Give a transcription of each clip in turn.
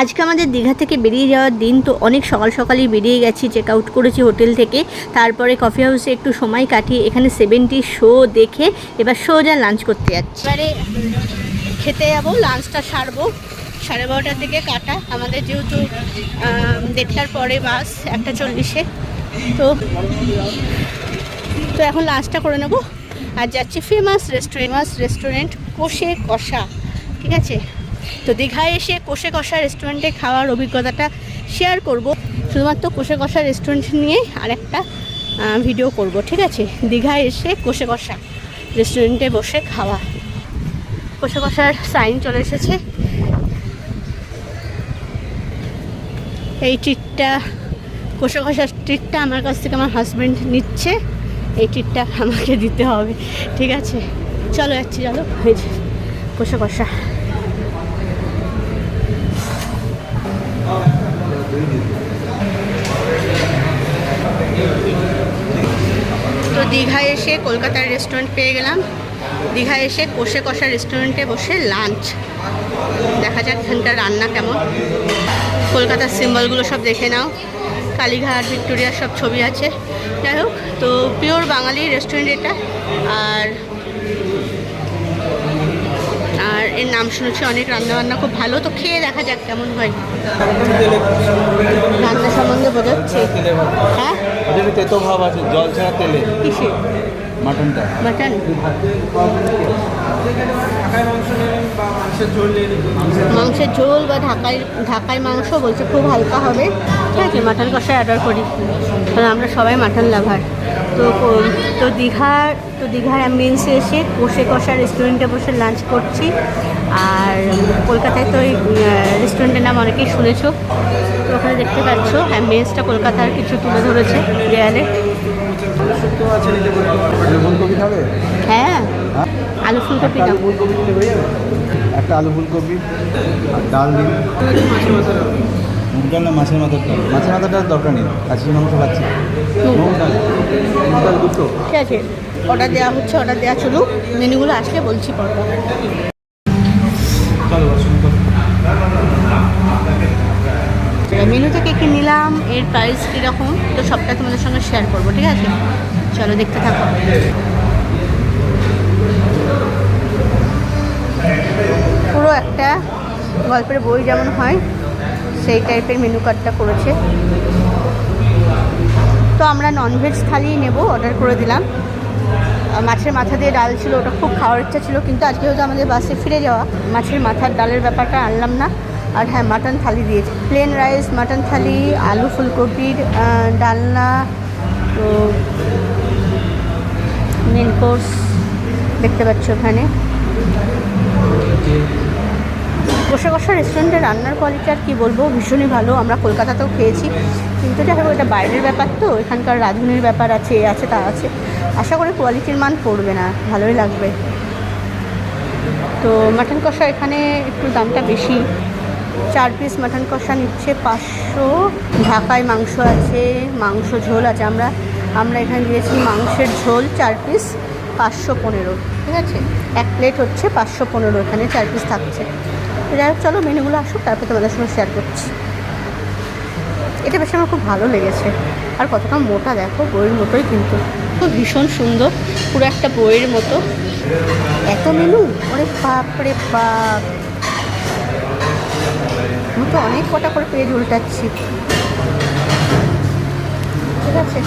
আজকে আমাদের দীঘা থেকে বেরিয়ে যাওয়ার দিন তো অনেক সকাল সকালই বেরিয়ে গেছি চেক আউট করেছি হোটেল থেকে। তারপরে কফি হাউসে একটু সময় কাটিয়ে এখানে সেভেন্টি শো দেখে এবার সোজা লাঞ্চ করতে যাচ্ছি। এবারে খেতে যাব লাঞ্চটা সারবো। সাড়ে বারোটার দিকে কাটা। আমাদের যেহেতু দেড়টার পরে বাস, একটা চল্লিশে। তো তো এখন লাঞ্চটা করে নেব। আর যাচ্ছি ফেমাস রেস্টুরেন্ট ফেমাস রেস্টুরেন্ট কষে কষা। ঠিক আছে? তো দীঘায় এসে কোষে কষা রেস্টুরেন্টে খাওয়ার অভিজ্ঞতাটা শেয়ার করব। শুধুমাত্র কোষে কষা রেস্টুরেন্ট নিয়ে আর একটা ভিডিও করব, ঠিক আছে? দীঘায় এসে কোষে কষা রেস্টুরেন্টে বসে খাওয়া। কোষে কষার সাইন চলে এসেছে। এই ট্রিটটা কোষে কষার ট্রিটটা আমার কাছ থেকে আমার হাজব্যান্ড নিচ্ছে। এই ট্রিটটা আমাকে দিতে হবে, ঠিক আছে? চলো যাচ্ছি, চলো। যে, কোষে কষা। দীঘায় এসে কলকাতার রেস্টুরেন্ট পেয়ে গেলাম। দীঘায় এসে কষে কষা রেস্টুরেন্টে বসে লাঞ্চ দেখা যাক এখানকার রান্না কেমন। কলকাতার সিম্বলগুলো সব দেখে নাও। কালীঘাট ভিক্টোরিয়ার সব ছবি আছে। যাই হোক, তো পিওর বাঙালি রেস্টুরেন্ট এটা। আর এর নাম শুনেছি অনেক রান্নাবান্না খুব ভালো। তো খেয়ে দেখা যাক কেমন হয়। রান্না সম্বন্ধে বোঝাচ্ছে। হ্যাঁ? তেতো ভাব আছে জল ছাড়া তেলে। কিসে? মাটনটা। মাটন? মাংসের ঝোল বা ঢাকায় ঢাকায় মাংস বলছে খুব হালকা হবে। ঠিক আছে মাটন কষাই অর্ডার করি। কারণ আমরা সবাই মাটন লাভার তো তো দীঘার তো দীঘার অ্যাম্বিয়েন্সে এসে কষে কষা রেস্টুরেন্টে বসে লাঞ্চ করছি। আর কলকাতায় তো এই রেস্টুরেন্টের নাম অনেকেই শুনেছ। তো ওখানে দেখতে পাচ্ছ অ্যাম্বিয়েন্সটা কলকাতার কিছু তুলে ধরেছে দেয়ালে হ্যাঁ আলু ফুলকপি একটা একটা আলু ফুলকপি আর ডাল দিন মুগ ডাল না মাছের মাথার ডাল। মাছের মাথার ডাল দরকার নেই খাসির মাংস খাচ্ছি মুগ ডাল মুগ ডাল দুটো। ঠিক আছে অর্ডার দেওয়া হচ্ছে অর্ডার দেওয়া চলুক। মেনুগুলো আসলে বলছি পরপর। চলো শুরু করো। মেনু থেকে কি নিলাম এর প্রাইস কীরকম তো সবটা তোমাদের সঙ্গে শেয়ার করব ঠিক আছে? চলো দেখতে থাকো। পুরো একটা গল্পের বই যেমন হয়, সেই টাইপের মেনু কার্ডটা করেছে। তো আমরা ননভেজ থালি নেব অর্ডার করে দিলাম। মাছের মাথা দিয়ে ডাল ছিল, ওটা খুব খাওয়ার ইচ্ছা ছিল, কিন্তু আজকে হয়তো আমাদের বাসে ফিরে যাওয়া, মাছের মাথার ডালের ব্যাপারটা আনলাম না। আর হ্যাঁ মাটন থালি দিয়েছে। প্লেন রাইস মাটন থালি, আলু ফুলকপির ডালনা, তো মেন কোর্স দেখতে পাচ্ছ ওখানে। বসে বসে রেস্টুরেন্টে রান্নার কোয়ালিটি আর কী বলব? ভীষণই ভালো, আমরা কলকাতাতেও খেয়েছি। কিন্তু যাই হোক এটা বাইরের ব্যাপার তো, এখানকার রাঁধুনির ব্যাপার আছে, এ আছে, তা আছে। আশা করি কোয়ালিটির মান পড়বে না, ভালোই লাগবে। তো মাটন কষা এখানে একটু দামটা বেশি। চার পিস মাটন কষা নিচ্ছে পাঁচশো। ঢাকায় মাংস আছে, মাংস ঝোল আছে, আমরা আমরা এখানে দিয়েছি মাংসের ঝোল চার পিস পাঁচশো পনেরো ঠিক আছে? এক প্লেট হচ্ছে পাঁচশো পনেরো এখানে চার পিস থাকছে। যাই হোক চলো মেনুগুলো আসুক তারপর তোমাদের সঙ্গে শেয়ার করছি। এটা বেশ আমার খুব ভালো লেগেছে। আর কতটা মোটা দেখো বইয়ের মতোই কিন্তু। খুব ভীষণ সুন্দর পুরো একটা বইয়ের মতো। এত মেনু ওরে বাপ রে বাপ! আমি তো অনেক কটা করে পেজ উল্টাচ্ছি। ঠিক আছে?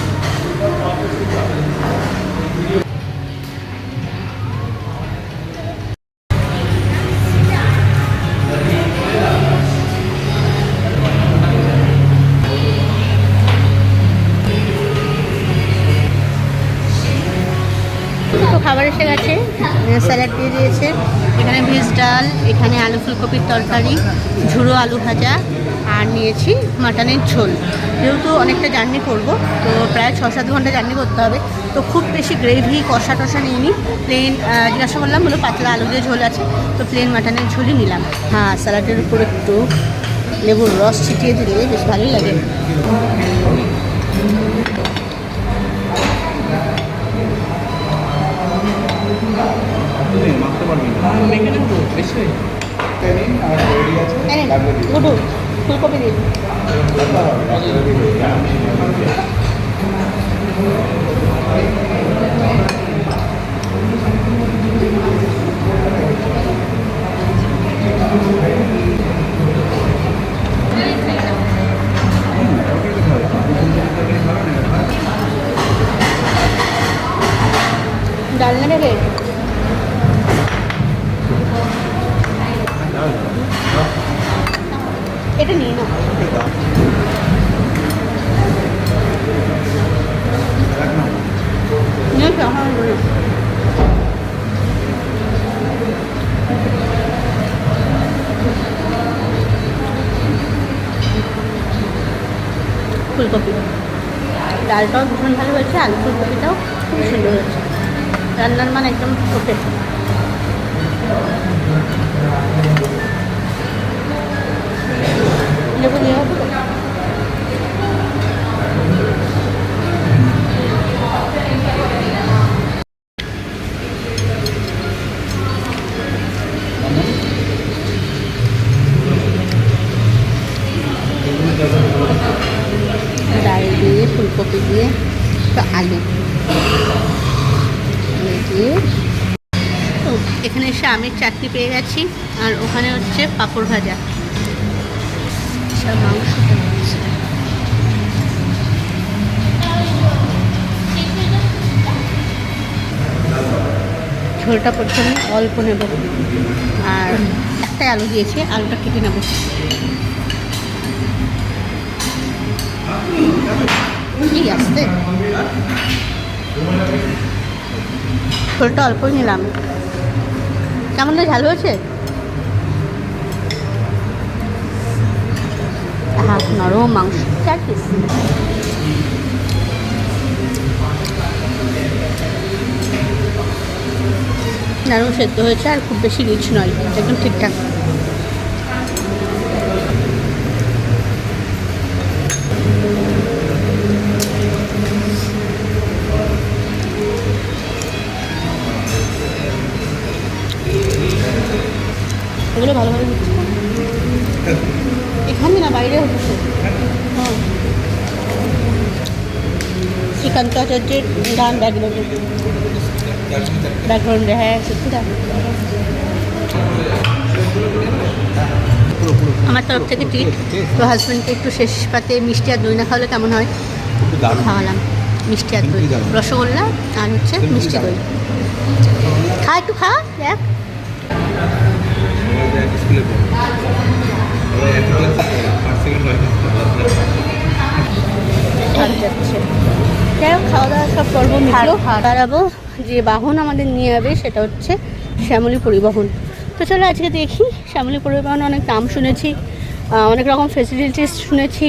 খাবার এসে গেছে। স্যালাড দিয়ে দিয়েছে। এখানে ভেজ ডাল, এখানে আলু ফুলকপির তরকারি, ঝুড়ো আলু ভাজা, আর নিয়েছি মাটনের ঝোল। যেহেতু অনেকটা জার্নি করব, তো প্রায় ছ সাত ঘণ্টা জার্নি করতে হবে। তো খুব বেশি গ্রেভি, কষা টষা নিইনি। প্লেন জিজ্ঞাসা করলাম বলো পাতলা আলু দিয়ে ঝোল আছে, তো প্লেন মাটনের ঝোলই নিলাম। হ্যাঁ স্যালাডের উপর একটু লেবুর রস ছিটিয়ে দিলে বেশ ভালোই লাগে। ফুলকপি দিন হবে, একটা ready হয়ে যাবে। ডাল নেবে এটা নিয়ে না নিয়ে তো আমার মনে হয়। ফুলকপি ডালটাও ভীষণ ভালো হয়েছে আলু ফুলকপিটাও খুব সুন্দর হয়েছে রান্নার মান একদম ওকে লেবু দিয়ে হবে এখানে এসে আমের চাটনি পেয়ে গেছি, আর ওখানে হচ্ছে পাঁপড় ভাজা। মাংসটা ঝোলটা প্রথমে অল্প নেব, আর একটাই আলু দিয়েছে, আলুটা কেটে নেব। ঝোলটা অল্পই নিলাম। কেমন না ঝাল হয়েছে? হ্যাঁ নরম মাংস, চার পিস নরম সেদ্ধ হয়েছে আর খুব বেশি রিচ নয়, একদম ঠিকঠাক। শ্রীকান্ত আচার্যের গান ব্যাকগ্রাউন্ডে ব্যাকগ্রাউন্ডে হ্যাঁ সত্যি। আমার তরফ থেকে ট্রিট তো হাজব্যান্ডকে একটু শেষ পাতে মিষ্টি আর দই না খাওয়ালে কেমন হয় খাওয়ালাম মিষ্টি আর দই রসগোল্লা আর হচ্ছে মিষ্টি দই খা একটু খা দেখ স্কুলে পড়ে। ওরা ক্লাসে পড়ে, first হয় যাই হোক খাওয়া দাওয়া সব পর্ব মিটলো। দাঁড়াবো। যে বাহন আমাদের নিয়ে যাবে সেটা হচ্ছে শ্যামলী পরিবহন। তো চলো আজকে দেখি শ্যামলী পরিবহন অনেক নাম শুনেছি অনেক রকম ফেসিলিটিস শুনেছি।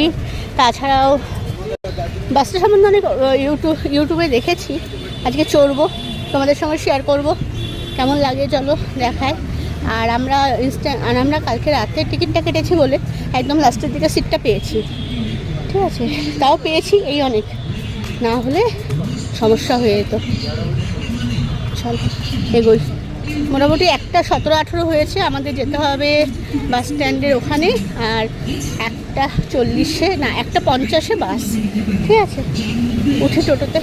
তাছাড়াও বাসটা সম্বন্ধে অনেক ইউটিউব ইউটিউবে দেখেছি। আজকে চড়বো তোমাদের সঙ্গে শেয়ার করব। কেমন লাগে চলো দেখায়। আর আমরা আর আমরা কালকে রাতে টিকিটটা কেটেছি বলে একদম লাস্টের দিকে সিটটা পেয়েছি। ঠিক আছে? তাও পেয়েছি এই অনেক। না হলে সমস্যা হয়ে যেত। চল, এগোই। মোটামুটি একটা সতেরো আঠেরো হয়েছে, আমাদের যেতে হবে বাস স্ট্যান্ডের ওখানে, আর একটা চল্লিশে, না, একটা পঞ্চাশে বাস ঠিক আছে? উঠে টোটোতে।